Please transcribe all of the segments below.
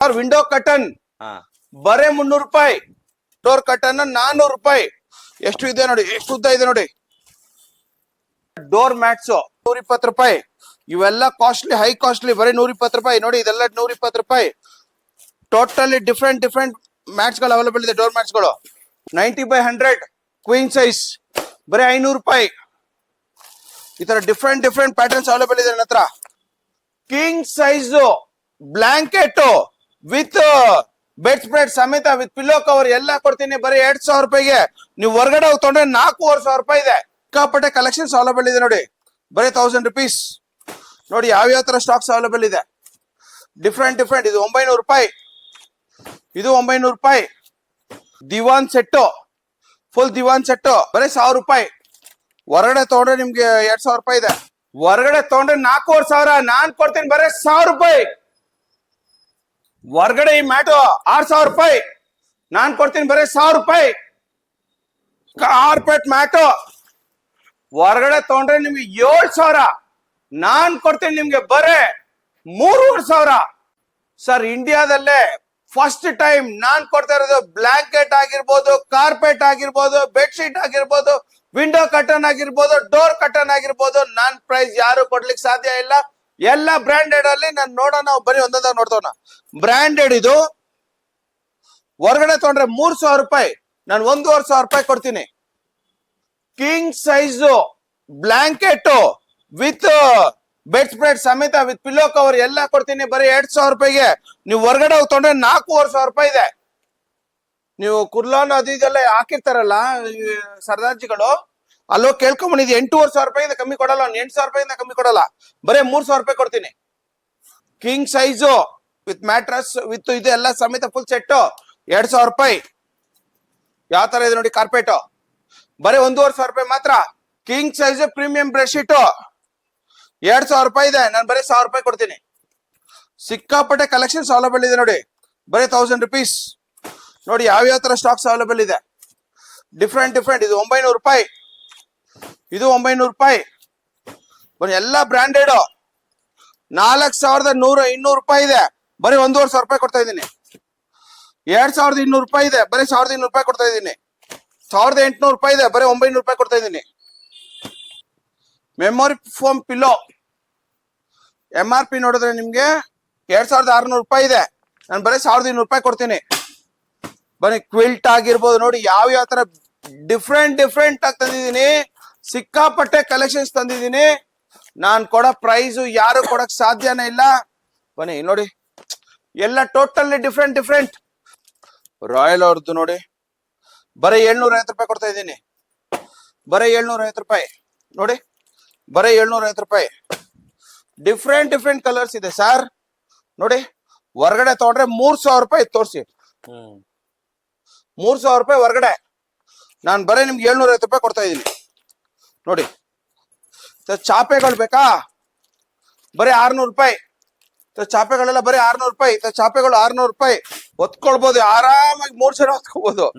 Sir window curtain ಬರೇ ಮುನ್ನೂರು ರೂಪಾಯಿ. ಡೋರ್ ಕಟನ್ ನಾನ್ನೂರು ರೂಪಾಯಿ. ಎಷ್ಟು ಇದೆ ನೋಡಿ ಎಷ್ಟು ಉದ್ದ ಇದೆ ನೋಡಿ. ಡೋರ್ ಮ್ಯಾಟ್ಸ್ ನೂರ ಇಪ್ಪತ್ತು ರೂಪಾಯಿ. ಇವೆಲ್ಲ ಕಾಸ್ಟ್ಲಿ ಹೈ ಕಾಸ್ಟ್ಲಿ ಬರೀ ನೂರ ಇಪ್ಪತ್ತು ರೂಪಾಯಿ. ನೋಡಿ ಇದೆಲ್ಲ ನೂರ ಇಪ್ಪತ್ತು ರೂಪಾಯಿ. ಟೋಟಲಿ ಡಿಫ್ರೆಂಟ್ ಡಿಫ್ರೆಂಟ್ ಮ್ಯಾಟ್ಸ್ಗಳು ಅವೈಲೇಬಲ್ ಇದೆ door ಮ್ಯಾಟ್ಸ್ಗಳು. Ninety by hundred queen size ಬರೀ ಐನೂರು ರೂಪಾಯಿ. ಈ ತರ ಡಿಫ್ರೆಂಟ್ ಡಿಫ್ರೆಂಟ್ ಪ್ಯಾಟರ್ನ್ಸ್ ಅವೈಲೇಬಲ್ ಇದೆ ನನ್ನ ಹತ್ರ. King size blanket with bedspread ಸಮೇತ ವಿತ್ ಪಿಲ್ಲೋ ಕವರ್ ಎಲ್ಲ ಕೊಡ್ತೀನಿ ಬರೀ ಎರಡ್ ಸಾವಿರ ರೂಪಾಯಿಗೆ. ನೀವು ಹೊರಗಡೆ ಹೋಗಿ ತೊಗೊಂಡ್ರೆ ನಾಲ್ಕೂವರೆ ಸಾವಿರ ರೂಪಾಯಿ ಇದೆ. ಸಿಕ್ಕಾಪಟ್ಟೆ ಕಲೆಕ್ಷನ್ ಅವೈಲೇಬಲ್ ಇದೆ ನೋಡಿ. ಬರೀ ತೌಸಂಡ್ ರುಪೀಸ್ ನೋಡಿ ಯಾವ್ಯಾವ ತರ ಸ್ಟಾಕ್ಸ್ ಅವೈಲೇಬಲ್ ಇದೆ. ಡಿಫ್ರೆಂಟ್ ಡಿಫ್ರೆಂಟ್ ಇದು ಒಂಬೈನೂರು ರೂಪಾಯಿ. ಇದು ಒಂಬೈನೂರು ರೂಪಾಯಿ. Divan set full divan set ಬರೀ ಸಾವಿರ ರೂಪಾಯಿ. ಹೊರಗಡೆ ತೊಗೊಂಡ್ರೆ ನಿಮ್ಗೆ ಎರಡ್ ಸಾವಿರ ರೂಪಾಯಿ ಇದೆ. ಹೊರಗಡೆ ತೊಗೊಂಡ್ರೆ ನಾಲ್ಕೂವರೆ ಸಾವಿರ. ನಾನ್ ಕೊಡ್ತೀನಿ ಬರೀ ಸಾವಿರ ರೂಪಾಯಿ. ಹೊರಗಡೆ ಈ ಮ್ಯಾಟು ಆರ್ ಸಾವಿರ ರೂಪಾಯಿ. ನಾನ್ ಕೊಡ್ತೀನಿ ಬರೀ ಸಾವಿರ ರೂಪಾಯಿ. Carpet mat. ಹೊರ್ಗಡೆ ತಗೊಂಡ್ರೆ ನಿಮ್ಗೆ ಏಳ್ ಸಾವಿರ. ನಾನ್ ಕೊಡ್ತೀನಿ ನಿಮ್ಗೆ ಬರೇ ಮೂರುವರೆ ಸಾವಿರ. ಸರ್, ಇಂಡಿಯಾದಲ್ಲೇ ಫಸ್ಟ್ ಟೈಮ್ ನಾನ್ ಕೊಡ್ತಾ ಇರೋದು ಬ್ಲಾಂಕೆಟ್ ಆಗಿರ್ಬೋದು, ಕಾರ್ಪೆಟ್ ಆಗಿರ್ಬೋದು, ಬೆಡ್ಶೀಟ್ ಆಗಿರ್ಬೋದು, ವಿಂಡೋ ಕಟನ್ ಆಗಿರ್ಬೋದು, ಡೋರ್ ಕಟನ್ ಆಗಿರ್ಬೋದು. ನಾನ್ ಪ್ರೈಸ್ ಯಾರು ಕೊಡ್ಲಿಕ್ಕೆ ಸಾಧ್ಯ ಇಲ್ಲ. ಎಲ್ಲ ಬ್ರಾಂಡೆಡ್ ಅಲ್ಲಿ ನಾನು ನೋಡೋಣ ಬರೀ ಒಂದೊಂದಾಗ ನೋಡ್ತೋಣ ಬ್ರಾಂಡೆಡ್ ಇದು. ಹೊರಗಡೆ ತಗೊಂಡ್ರೆ ಮೂರ್ ಸಾವಿರ ರೂಪಾಯಿ. ನಾನು ಒಂದೂವರೆ ಸಾವಿರ ರೂಪಾಯಿ ಕೊಡ್ತೀನಿ. King size blanket with bedspread ಸಮೇತ ವಿತ್ ಪಿಲ್ಲೋ ಕವರ್ ಎಲ್ಲ ಕೊಡ್ತೀನಿ ಬರೀ ಎರಡ್ ಸಾವಿರ ರೂಪಾಯಿಗೆ. ನೀವು ಹೊರಗಡೆ ತೊಗೊಂಡ್ರೆ ನಾಲ್ಕೂವರೆ ಸಾವಿರ ರೂಪಾಯಿ ಇದೆ. ನೀವು ಕುರ್ಲಾನ್ ಅದು ಇದೆಲ್ಲ ಹಾಕಿರ್ತಾರಲ್ಲ ಸರ್ದಾರ್ಜಿಗಳು. ಅಲ್ಲೋ ಇದು ಎಂಟೂವರೆ ಸಾವಿರ ರೂಪಾಯಿಂದ ಕಮ್ಮಿ ಕೊಡಲ್ಲ ಎಂಟು ಸಾವಿರ ರೂಪಾಯಿಂದ ಕಮ್ಮಿ ಕೊಡಲ್ಲ. ಬರೀ ಮೂರ್ ಸಾವಿರ ರೂಪಾಯಿ ಕೊಡ್ತೀನಿ. King size, with mattress, with ಇದು ಎಲ್ಲ ಸಮೇತ ಫುಲ್ ಸೆಟ್ ಎರಡ್ ಸಾವಿರ ರೂಪಾಯಿ. ಯಾವ ತರ ಇದೆ ನೋಡಿ ಕಾರ್ಪೆಟ್. ಬರೀ ಒಂದೂವರೆ ಸಾವಿರ ರೂಪಾಯಿ ಮಾತ್ರ. ಕಿಂಗ್ ಸೈಜ್, ಪ್ರೀಮಿಯಂ ಬ್ರೆಡ್ಶೀಟ್ ಎರಡ್ ಸಾವಿರ ರೂಪಾಯಿ ಇದೆ. ನಾನು ಬರೀ ಸಾವಿರ ರೂಪಾಯಿ ಕೊಡ್ತೀನಿ. ಸಿಕ್ಕಾಪಟ್ಟೆ ಕಲೆಕ್ಷನ್ ಅವೈಲೇಬಲ್ ಇದೆ ನೋಡಿ. ಬರೀ ಥೌಸಂಡ್ ರುಪೀಸ್ ನೋಡಿ ಯಾವ ತರ ಸ್ಟಾಕ್ಸ್ ಅವೈಲೇಬಲ್ ಇದೆ. ಡಿಫ್ರೆಂಟ್ ಡಿಫ್ರೆಂಟ್ ಇದು ಒಂಬೈನೂರು ರೂಪಾಯಿ. ಇದು ಒಂಬೈನೂರು ರೂಪಾಯಿ. ಬರೀ ಎಲ್ಲ ಬ್ರಾಂಡೆಡ್ ನಾಲ್ಕು ಸಾವಿರದ ನೂರ ಇನ್ನೂರು ರೂಪಾಯಿ ಇದೆ. ಬರೀ ಒಂದೂವರೆ ಸಾವಿರ ರೂಪಾಯಿ ಕೊಡ್ತಾ ಇದ್ದೀನಿ. ಎರಡ್ ಸಾವಿರದ ಇನ್ನೂರು ರೂಪಾಯಿ ಇದೆ. ಬರೀ ಸಾವಿರದ ಇನ್ನೂರು ರೂಪಾಯಿ ಕೊಡ್ತಾ ಇದ್ದೀನಿ. ಸಾವಿರದ ಎಂಟುನೂರು ರೂಪಾಯಿ ಇದೆ. ಬರೀ ಒಂಬೈನೂರು ರೂಪಾಯಿ ಕೊಡ್ತಾ ಇದ್ದೀನಿ. Memory foam pillow M R P ನೋಡಿದ್ರೆ ನಿಮ್ಗೆ ಎರಡ್ ಸಾವಿರದ ಆರ್ನೂರು ರೂಪಾಯಿ ಇದೆ. ನಾನು ಬರೀ ಸಾವಿರದ ಇನ್ನೂರು ರೂಪಾಯಿ ಕೊಡ್ತೀನಿ. ಬರೀ ಕ್ವಿಲ್ಟ್ ಆಗಿರ್ಬೋದು ನೋಡಿ ಯಾವ ಯಾವ ತರ ಡಿಫ್ರೆಂಟ್ ಡಿಫ್ರೆಂಟ್ ಆಗಿ ತಂದಿದ್ದೀನಿ. ಸಿಕ್ಕಾಪಟ್ಟೆ ಕಲೆಕ್ಷನ್ಸ್ ತಂದಿದ್ದೀನಿ. ನಾನ್ ಕೊಡೋ ಪ್ರೈಸು ಯಾರು ಕೊಡಕ್ ಸಾಧ್ಯನೇ ಇಲ್ಲ. ಬನ್ನಿ ನೋಡಿ. ಎಲ್ಲ ಟೋಟಲಿ ಡಿಫ್ರೆಂಟ್ ಡಿಫ್ರೆಂಟ್ ರಾಯಲ್ ಅವ್ರದ್ದು ನೋಡಿ. ಬರೀ ಏಳ್ನೂರ ಐವತ್ತು ರೂಪಾಯಿ ಕೊಡ್ತಾ ಇದ್ದೀನಿ. ಬರೀ ಏಳ್ನೂರ ಐವತ್ತು ರೂಪಾಯಿ. ನೋಡಿ. ಬರೀ ಏಳ್ನೂರ ಐವತ್ತು ರೂಪಾಯಿ. ಡಿಫ್ರೆಂಟ್ ಡಿಫ್ರೆಂಟ್ ಕಲರ್ಸ್ ಇದೆ ಸರ್ ನೋಡಿ. ಹೊರಗಡೆ ತಗೊಂಡ್ರೆ ಮೂರ್ ಸಾವಿರ ರೂಪಾಯಿ ತೋರಿಸಿ. ಮೂರ್ ಸಾವಿರ ರೂಪಾಯಿ ಹೊರಗಡೆ. ನಾನು ಬರೀ ನಿಮ್ಗೆ ಏಳ್ನೂರ ಐವತ್ತು ರೂಪಾಯಿ ಕೊಡ್ತಾ ಇದ್ದೀನಿ. ನೋಡಿ. ಚಾಪೆಗಳು ಬೇಕಾ? ಬರೀ ಆರ್ನೂರು ರೂಪಾಯಿ. ಚಾಪೆಗಳೆಲ್ಲ ಬರೀ ಆರ್ನೂರು ರೂಪಾಯಿ. ಚಾಪೆಗಳು ಆರ್ನೂರು ರೂಪಾಯಿ. ಹೊತ್ಕೊಳ್ಬೋದು ಆರಾಮಾಗಿ ಮೂರ್ ಸಲ ಹೊತ್ಕೋಬಹುದು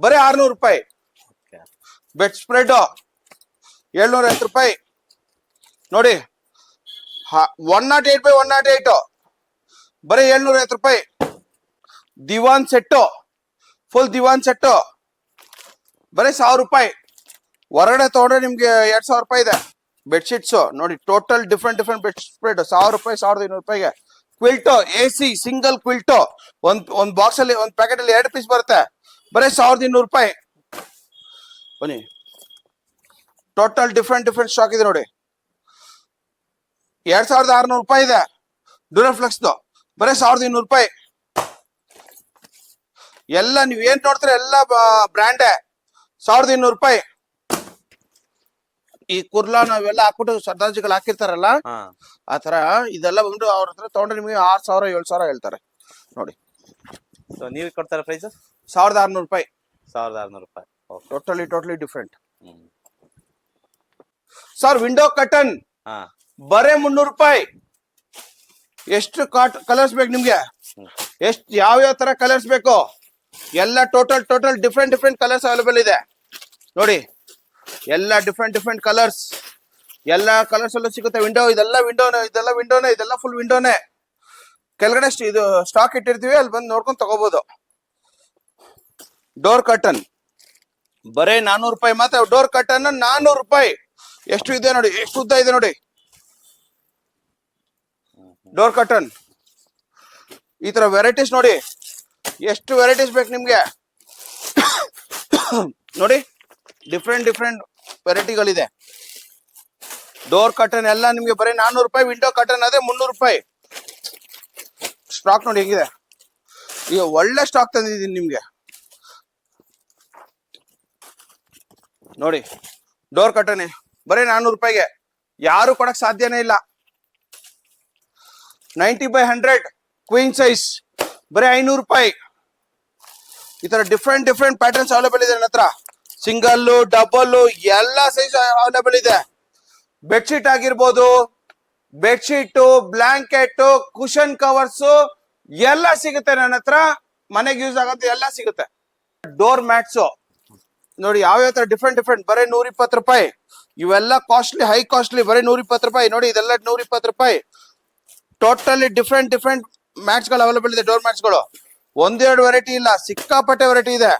ಬರೀ ಆರ್ನೂರು ರೂಪಾಯಿ. ಬೆಡ್ ಸ್ಪ್ರೆಡ್ ಏಳ್ನೂರ ಐವತ್ತು ರೂಪಾಯಿ. ನೋಡಿ. One nought eight by one nought eight. ಬರೀ ಏಳ್ನೂರ ಐವತ್ತು ರೂಪಾಯಿ. Divan set. Full divan set. ಬರೀ ಸಾವಿರ ರೂಪಾಯಿ. ಹೊರಗಡೆ ತಗೊಂಡ್ರೆ ನಿಮ್ಗೆ ಎರಡ್ ಸಾವಿರ ರೂಪಾಯಿ ಇದೆ ಬೆಡ್ಶೀಟ್ಸ್. ನೋಡಿ total different different bedspread ಸಾವಿರ ರೂಪಾಯಿ, ಸಾವಿರದ ಇನ್ನೂರು ರೂಪಾಯಿಗೆ. ಕ್ವಿಲ್ಟೋ ಎ ಸಿ ಸಿಂಗಲ್ ಕ್ವಿಲ್ಟೋ ಒಂದ್ ಒಂದ್ ಬಾಕ್ಸ್ ಅಲ್ಲಿ, ಒಂದ್ ಪ್ಯಾಕೆಟ್ ಅಲ್ಲಿ ಎರಡು ಪೀಸ್ ಬರುತ್ತೆ. ಬರೀ ಸಾವಿರದ ಇನ್ನೂರು ರೂಪಾಯಿ. ಬನ್ನಿ. ಟೋಟಲ್ ಡಿಫ್ರೆಂಟ್ ಡಿಫ್ರೆಂಟ್ ಸ್ಟಾಕ್ ಇದೆ ನೋಡಿ. ಎರಡ್ ಸಾವಿರದ ಆರ್ನೂರು ರೂಪಾಯಿ ಇದೆ. ಡ್ಯೂರಫ್ಲೆಕ್ಸ್ ಬರೀ ಸಾವಿರದ ಇನ್ನೂರು ರೂಪಾಯಿ. ಎಲ್ಲ ನೀವ್ ಏನ್ ನೋಡ್ತೀರ, ಎಲ್ಲ ಬ್ರ್ಯಾಂಡೇ ಸಾವಿರದ ಇನ್ನೂರು ರೂಪಾಯಿ. ಈ ಕುರ್ಲಾ ನಾವೆಲ್ಲ ಹಾಕ್ಬಿಟ್ಟು ಸರ್ದಾರ್ಜಿಗಳು ಹಾಕಿರ್ತಾರಲ್ಲ ಆತರ ಇದೆಲ್ಲ ಬಂದು ಅವ್ರ ಹತ್ರ ತಗೊಂಡ್ರೆ ನಿಮಗೆ ಆರ್ ಸಾವಿರ ಏಳು ಸಾವಿರ ಹೇಳ್ತಾರೆ. ನೋಡಿ. ಸೊ ನೀವು ಕೊಡ್ತಾರೆ ಪ್ರೈಸ್ ಸಾವಿರದ ಆರ್ನೂರು ರೂಪಾಯಿ. ಸಾವಿರದ ಆರ್ನೂರು ರೂಪಾಯಿ. Okay totally totally different hmm. Sir window curtain ಹಾ. ಬರೇ ಮುನ್ನೂರು ರೂಪಾಯಿ. ಎಷ್ಟು ಕಾಟ್ ಕಲರ್ಸ್ ಬೇಕು ನಿಮ್ಗೆ? ಎಷ್ಟು ಯಾವ ಯಾವ ತರ ಕಲರ್ಸ್ ಬೇಕು? ಎಲ್ಲ total total different different colours available ಇದೆ. ನೋಡಿ. ಎಲ್ಲ ಡಿಫ್ರೆಂಟ್ ಡಿಫ್ರೆಂಟ್ ಕಲರ್ಸ್ ಎಲ್ಲ ಕಲರ್ಸ್ ಎಲ್ಲ ಸಿಗುತ್ತೆ ವಿಂಡೋ ಇದೆಲ್ಲ ವಿಂಡೋನೇ ಇದೆಲ್ಲ ವಿಂಡೋನೇ ಇದೆಲ್ಲ ಫುಲ್ ವಿಂಡೋನೇ ಕೆಳಗಡೆ ಇದು ಸ್ಟಾಕ್ ಇಟ್ಟಿರ್ತೀವಿ, ಅಲ್ಲಿ ಬಂದು ನೋಡ್ಕೊಂಡು ತಗೋಬಹುದು ಡೋರ್ ಕರ್ಟನ್ ಬರೇ ನಾನೂರು ರೂಪಾಯಿ ಮಾತ್ರ. ಡೋರ್ ಕರ್ಟನ್ ನಾನೂರು ರೂಪಾಯಿ. ಎಷ್ಟು ಇದೆ ನೋಡಿ, ಎಷ್ಟು ಉದ್ದ ಇದೆ ನೋಡಿ. ಡೋರ್ ಕರ್ಟನ್ ಈ ತರ ವೆರೈಟೀಸ್ ನೋಡಿ. ಎಷ್ಟು ವೆರೈಟೀಸ್ ಬೇಕು ನಿಮ್ಗೆ? ನೋಡಿ ಡಿಫ್ರೆಂಟ್ ಡಿಫ್ರೆಂಟ್ ವೆರೈಟಿಗಳಿದೆ ಡೋರ್ ಕರ್ಟನ್ ಎಲ್ಲ ನಿಮ್ಗೆ ಬರೀ ನಾನ್ನೂರು ರೂಪಾಯಿ ವಿಂಡೋ ಕರ್ಟನ್ ಅದೇ ಮುನ್ನೂರು ರೂಪಾಯಿ. ಸ್ಟಾಕ್ ನೋಡಿ ಹೆಂಗಿದೆ? ಈಗ ಒಳ್ಳೆ ಸ್ಟಾಕ್ ತಂದಿದ್ದೀನಿ ನಿಮ್ಗೆ. ನೋಡಿ ಡೋರ್ ಕರ್ಟನ್ ಬರೀ ನಾನ್ನೂರು ರೂಪಾಯಿಗೆ. ಯಾರು ಕೊಡಕ್ ಸಾಧ್ಯನೇ ಇಲ್ಲ. Ninety by hundred queen size ಬರೀ ಐನೂರು ರೂಪಾಯಿ. ಈ ತರ ಡಿಫ್ರೆಂಟ್ ಡಿಫ್ರೆಂಟ್ ಪ್ಯಾಟರ್ನ್ಸ್ ಅವೈಲೇಬಲ್ ಇದೆ ನನ್ನ ಹತ್ರ. ಸಿಂಗಲ್ ಡಬಲ್ ಎಲ್ಲ ಸೈಜ್ ಅವೈಲೇಬಲ್ ಇದೆ. ಬೆಡ್ಶೀಟ್ ಆಗಿರ್ಬೋದು ಬೆಡ್ಶೀಟ್ ಬ್ಲಾಂಕೆಟ್ ಕುಶನ್ ಕವರ್ಸ್ ಎಲ್ಲ ಸಿಗುತ್ತೆ ನನ್ನ ಹತ್ರ. ಮನೆಗೆ ಯೂಸ್ ಆಗುತ್ತೆ ಎಲ್ಲ ಸಿಗುತ್ತೆ. ಡೋರ್ ಮ್ಯಾಟ್ಸ್ ನೋಡಿ ಯಾವ್ಯಾವ ತರ ಡಿಫ್ರೆಂಟ್ ಡಿಫ್ರೆಂಟ್ ಬರೀ ನೂರ ಇಪ್ಪತ್ತು ರೂಪಾಯಿ. ಇವೆಲ್ಲ ಕಾಸ್ಟ್ಲಿ ಹೈ ಕಾಸ್ಟ್ಲಿ ಬರೀ ನೂರ ಇಪ್ಪತ್ತು ರೂಪಾಯಿ. ನೋಡಿ ಇದೆಲ್ಲ ನೂರ ಇಪ್ಪತ್ತು ರೂಪಾಯಿ. ಟೋಟಲಿ ಡಿಫ್ರೆಂಟ್ ಡಿಫ್ರೆಂಟ್ ಮ್ಯಾಟ್ಸ್ಗಳು ಅವೈಲೇಬಲ್ ಇದೆ ಡೋರ್ ಮ್ಯಾಟ್ಸ್ಗಳು. ಒಂದೆರಡು ವೆರೈಟಿ ಇಲ್ಲ, ಸಿಕ್ಕಾಪಟ್ಟೆ ವೆರೈಟಿ ಇದೆ.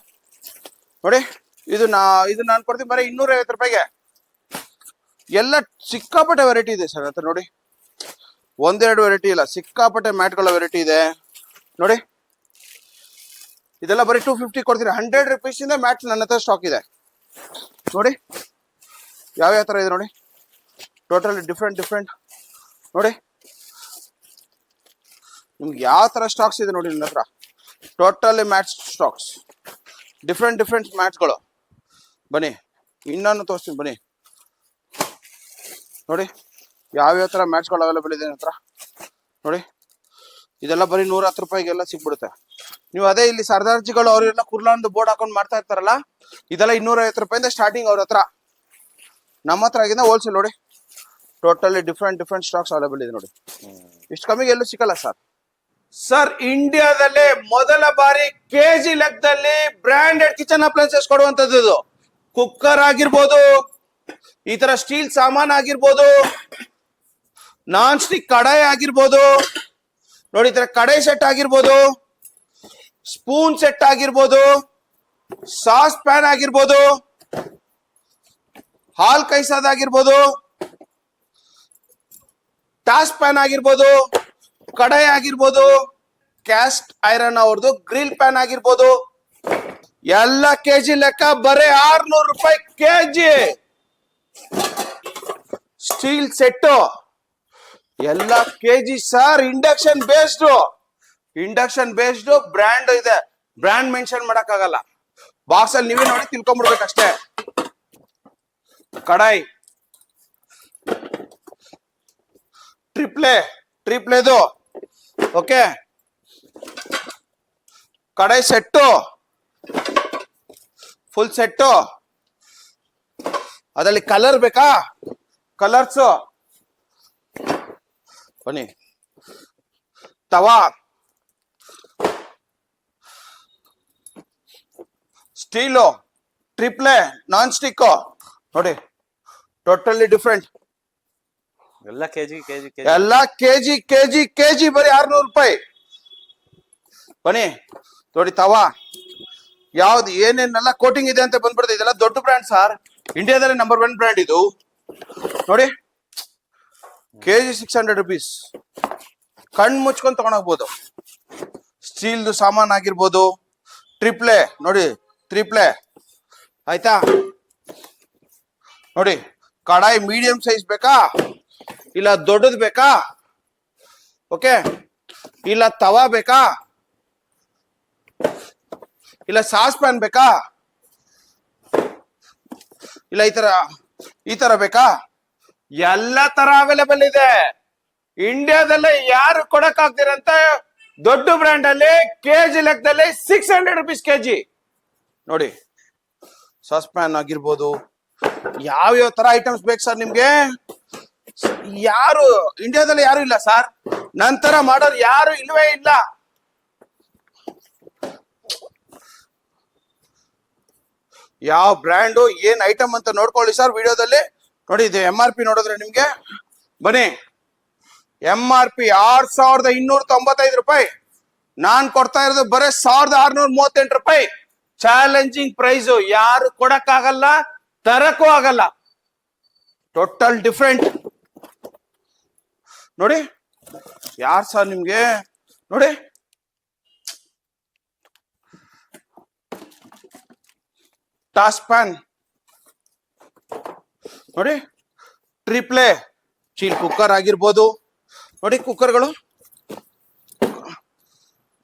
ನೋಡಿ. ಇದು ನಾ, ಇದು ನಾನು ಕೊಡ್ತೀನಿ ಬರೀ ಇನ್ನೂರ ಐವತ್ತು ರೂಪಾಯಿಗೆ. ಎಲ್ಲ ಸಿಕ್ಕಾಪಟ್ಟೆ ವೆರೈಟಿ ಇದೆ ಸರ್, ಹತ್ರ ನೋಡಿ. ಒಂದೆರಡು ವೆರೈಟಿ ಇಲ್ಲ, ಸಿಕ್ಕಾಪಟ್ಟೆ ಮ್ಯಾಟ್ಗಳ ವೆರೈಟಿ ಇದೆ. ನೋಡಿ. ಇದೆಲ್ಲ ಬರೀ ಟೂ ಫಿಫ್ಟಿ ಕೊಡ್ತೀನಿ. ಹಂಡ್ರೆಡ್ ರುಪೀಸಿಂದ ಮ್ಯಾಟ್ ನನ್ನ ಹತ್ರ ಸ್ಟಾಕ್ ಇದೆ. ನೋಡಿ. ಯಾವ್ಯಾವ ತರ ಇದೆ ನೋಡಿ. ಟೋಟಲಿ ಡಿಫ್ರೆಂಟ್ ಡಿಫ್ರೆಂಟ್ ನೋಡಿ. ನಿಮ್ಗೆ ಯಾವ ತರ ಸ್ಟಾಕ್ಸ್ ಇದೆ ನೋಡಿ ನನ್ನ ಹತ್ರ. Totally mat stocks different different ಮ್ಯಾಟ್ಸ್ಗಳು ಬನ್ನಿ, ಇನ್ನೊಂದು ತೋರಿಸ್ತೀನಿ, ಬನ್ನಿ. ನೋಡಿ, ಯಾವ್ಯಾವ ಥರ ಮ್ಯಾಚ್ಗಳು ಅವೈಲೇಬಲ್ ಇದೆ ಹತ್ರ? ನೋಡಿ, ಇದೆಲ್ಲ ಬರೀ ನೂರ ಹತ್ತು ರೂಪಾಯಿಗೆಲ್ಲ ಸಿಕ್ಬಿಡುತ್ತೆ ನೀವು ಅದೇ ಇಲ್ಲಿ ಸರ್ದಾರ್ಜಿಗಳು ಅವರೆಲ್ಲ ಕುರ್ಲಾಂದು ಬೋರ್ಡ್ ಹಾಕೊಂಡು ಮಾಡ್ತಾ ಇರ್ತಾರಲ್ಲ, ಇದೆಲ್ಲ ಇನ್ನೂರ ಐವತ್ತು ರೂಪಾಯಿಂದ ಸ್ಟಾರ್ಟಿಂಗ್ ಅವ್ರ ಹತ್ರ. ನಮ್ಮ ಹತ್ರ ಆಗಿಂದ ಹೋಲ್ಸೇಲ್ ನೋಡಿ. Totally different different stocks available ಇದೆ ನೋಡಿ. ಇಷ್ಟು ಕಮ್ಮಿಗೆ ಎಲ್ಲೂ ಸಿಕ್ಕಲ್ಲ ಸರ್ ಸರ್ ಇಂಡಿಯಾದಲ್ಲೇ ಮೊದಲ ಬಾರಿ ಕೆಜಿ ಲೆಕ್ಕದಲ್ಲಿ ಬ್ರಾಂಡೆಡ್ ಕಿಚನ್ ಅಪ್ಲೈನ್ಸಸ್ ಕೊಡುವಂತದ್ದು ಇದು. ಕುಕ್ಕರ್ ಆಗಿರ್ಬೋದು ಈ ತರ ಸ್ಟೀಲ್ ಸಾಮಾನ್ ಆಗಿರ್ಬೋದು ನಾನ್ ಸ್ಟಿಕ್ ಕಡಾಯಿ ಆಗಿರ್ಬೋದು, ನೋಡಿ ಈ ತರ ಕಡಾಯಿ ಸೆಟ್ ಆಗಿರ್ಬೋದು ಸ್ಪೂನ್ ಸೆಟ್ ಆಗಿರ್ಬೋದು ಸಾಸ್ ಪ್ಯಾನ್ ಆಗಿರ್ಬೋದು, ಹಾಲ್ ಕೈಸಾದ ಆಗಿರ್ಬೋದು ಟಾಸ್ ಪ್ಯಾನ್ ಆಗಿರ್ಬೋದು, ಕಡಾಯಿ ಆಗಿರ್ಬೋದು ಕ್ಯಾಸ್ಟ್ ಐರನ್ ಅವ್ರದ್ದು ಗ್ರಿಲ್ ಪ್ಯಾನ್ ಆಗಿರ್ಬೋದು. ಎಲ್ಲ ಕೆಜಿ ಲೆಕ್ಕ, ಬರೇ ಆರ್ನೂರು ರೂಪಾಯಿ ಕೆಜಿ. Steel set. ಎಲ್ಲ KG sir, induction based. Induction based, brand ಇದೆ. ಬ್ರ್ಯಾಂಡ್ ಮೆನ್ಷನ್ ಮಾಡಕ್ ಆಗಲ್ಲ ಬಾಕ್ಸ್ ಅಲ್ಲಿ ನೀವೇ ನೋಡಿ ತಿಳ್ಕೊಂಡ್ಬಿಡ್ಬೇಕಷ್ಟೇ ಕಡಾಯಿ. ಟ್ರಿಪ್ಲೆ, ಟ್ರಿಪ್ಲೆದು. ಓಕೆ? ಕಡಾಯಿ ಸೆಟ್ಟು. ಫುಲ್ ಸೆಟ್ಟು ಅದರಲ್ಲಿ ಕಲರ್ ಬೇಕಾ? ಕಲರ್ಸ್ ಬನ್ನಿ. ತವಾ. ಸ್ಟೀಲು ಟ್ರಿಪ್ಲೆ ನಾನ್ ಸ್ಟಿಕ್ ನೋಡಿ. ಟೋಟಲಿ ಡಿಫ್ರೆಂಟ್ ಎಲ್ಲ ಕೆಜಿ ಕೆಜಿ ಎಲ್ಲ ಕೆಜಿ ಕೆಜಿ ಕೆಜಿ ಬರೀ ಆರ್ನೂರು ರೂಪಾಯಿ. ಬನ್ನಿ. ನೋಡಿ ತವಾ. ಯಾವ್ದು ಏನೇನೆಲ್ಲ ಕೋಟಿಂಗ್ ಇದೆ ಅಂತ ಬಂದ್ಬಿಡುತ್ತೆ, ಇದೆಲ್ಲ ದೊಡ್ಡ ಬ್ರ್ಯಾಂಡ್ ಸರ್ ಇಂಡಿಯಾದಲ್ಲಿ ನಂಬರ್ ಒನ್ ಬ್ರ್ಯಾಂಡ್ ಇದು. ನೋಡಿ K G six hundred rupees ಕಣ್ ಮುಚ್ಕೊಂಡು ತಗೊಂಡೋಗ್ಬೋದು. ಸ್ಟೀಲ್ದು ಸಾಮಾನು ಆಗಿರ್ಬೋದು. ಟ್ರಿಪ್ಲೆ ನೋಡಿ ತ್ರಿಪ್ಲೆ ಆಯ್ತಾ? ನೋಡಿ, ಕಡಾಯಿ ಮೀಡಿಯಂ ಸೈಜ್ ಬೇಕಾ? ಇಲ್ಲ ದೊಡ್ಡದು ಬೇಕಾ? ಓಕೆ ಇಲ್ಲ ತವಾ ಬೇಕಾ? ಇಲ್ಲ, ಸಾಸ್ ಪ್ಯಾನ್ ಬೇಕಾ? ಇಲ್ಲ, ಈ ತರ ಈ ತರ ಬೇಕಾ? ಎಲ್ಲ ತರ ಅವೈಲೇಬಲ್ ಇದೆ. ಇಂಡಿಯಾದಲ್ಲೇ ಯಾರು ಕೊಡಕ್ ಆಗ್ದಿರಂತ, ದೊಡ್ಡ ಬ್ರ್ಯಾಂಡ್ ಅಲ್ಲಿ ಕೆಜಿ ಲೆಕ್ಕದಲ್ಲಿ ಸಿಕ್ಸ್ ಹಂಡ್ರೆಡ್ ರುಪೀಸ್ ಕೆಜಿ. ನೋಡಿ, ಸಾಸ್ ಪ್ಯಾನ್ ಆಗಿರ್ಬೋದು, ಯಾವ್ಯಾವ ತರ ಐಟಮ್ಸ್ ಬೇಕು ಸರ್ ನಿಮ್ಗೆ? ಯಾರು ಇಂಡಿಯಾದಲ್ಲಿ ಯಾರು ಇಲ್ಲ ಸರ್ ನಂತರ ಮಾಡೋರು ಯಾರು ಇಲ್ವೇ ಇಲ್ಲ. ಯಾವ ಬ್ರ್ಯಾಂಡು, ಏನ್ ಐಟಮ್ ಅಂತ ನೋಡ್ಕೊಳ್ಳಿ ಸರ್ ವಿಡಿಯೋದಲ್ಲಿ. ನೋಡಿ, ಇದು ಎಂ ಆರ್ ಪಿ ನೋಡಿದ್ರೆ ನಿಮ್ಗೆ. ಬನ್ನಿ. ಎಂ ಆರ್ ಪಿ ಆರ್ ಸಾವಿರದ ಇನ್ನೂರ ತೊಂಬತ್ತೈದು ರೂಪಾಯಿ. ನಾನ್ ಕೊಡ್ತಾ ಇರೋದು ಬರೀ ಸಾವಿರದ ಆರ್ನೂರ ಮೂವತ್ತೆಂಟು ರೂಪಾಯಿ. ಚಾಲೆಂಜಿಂಗ್ ಪ್ರೈಸ್ ಯಾರು ಕೊಡಕ್ಕಾಗಲ್ಲ, ತರಕ್ಕೂ ಆಗಲ್ಲ. ಟೋಟಲ್ ಡಿಫ್ರೆಂಟ್ ನೋಡಿ. ಯಾರ್ ಸರ್ ನಿಮ್ಗೆ? ನೋಡಿ. Toss pan. ನೋಡಿ ಟ್ರಿಪ್ಲೆ ಚೀಲ್ ಕುಕ್ಕರ್ ಆಗಿರ್ಬೋದು. ನೋಡಿ ಕುಕ್ಕರ್ಗಳು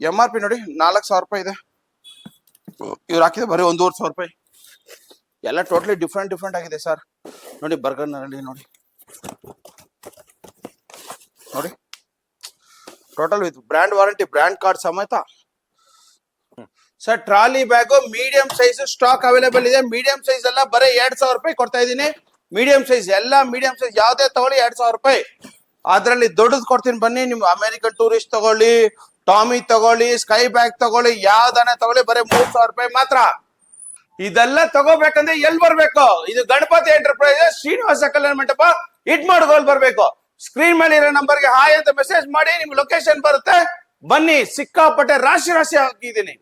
ಎಂ ಆರ್ ಪಿ ನೋಡಿ, ನಾಲ್ಕು ಸಾವಿರ ರೂಪಾಯಿ ಇದೆ. ಇವ್ರು ಹಾಕಿದೆ ಬರೀ ಒಂದೂವರೆ ಸಾವಿರ ರೂಪಾಯಿ. ಎಲ್ಲ ಟೋಟಲಿ ಡಿಫ್ರೆಂಟ್ ಡಿಫ್ರೆಂಟ್ ಆಗಿದೆ ಸರ್ ನೋಡಿ ಬರ್ಗರ್ನಲ್ಲಿ ನೋಡಿ. ನೋಡಿ. Total with brand warranty brand card ಸಮೇತ sir trolley bag medium size stock available ಇದೆ. ಮೀಡಿಯಂ ಸೈಜ್ ಎಲ್ಲ ಬರೀ ಎರಡ್ ಸಾವಿರ ರೂಪಾಯಿ ಕೊಡ್ತಾ ಇದ್ದೀನಿ. ಮೀಡಿಯಂ ಸೈಜ್ ಎಲ್ಲ ಮೀಡಿಯಂ ಸೈಜ್ ಯಾವ್ದೇ ತಗೊಳ್ಳಿ ಎರಡ್ ಸಾವಿರ ರೂಪಾಯಿ. ಅದ್ರಲ್ಲಿ ದೊಡ್ಡದು ಕೊಡ್ತೀನಿ ಬನ್ನಿ. ನಿಮ್ ಅಮೆರಿಕನ್ ಟೂರಿಸ್ಟ್ ತಗೊಳ್ಳಿ ಟಾಮಿ ತಗೊಳ್ಳಿ ಸ್ಕೈ ಬ್ಯಾಗ್ ತಗೊಳ್ಳಿ, ಯಾವ್ದಾನೆ ತಗೊಳ್ಳಿ, ಬರೀ ಮೂರ್ ಸಾವಿರ ರೂಪಾಯಿ ಮಾತ್ರ. ಇದೆಲ್ಲ ತಗೋಬೇಕಂದ್ರೆ ಎಲ್ ಬರ್ಬೇಕು? ಇದು ಗಣಪತಿ ಎಂಟರ್ಪ್ರೈಸ್ ಶ್ರೀನಿವಾಸ ಕಲ್ಯಾಣ ಮಂಟಪ ಇಟ್ ಮಾಡ್ಕೊಂಡು ಬರ್ಬೇಕು. ಸ್ಕ್ರೀನ್ ಮೇಲೆ ಇರೋ ನಂಬರ್ಗೆ ಹಾಯ್ ಅಂತ ಮೆಸೇಜ್ ಮಾಡಿ ನಿಮ್ ಲೊಕೇಶನ್ ಬರುತ್ತೆ. ಬನ್ನಿ, ಸಿಕ್ಕಾಪಟ್ಟೆ ರಾಶಿ ರಾಶಿ ಹಾಕಿದ್ದೀನಿ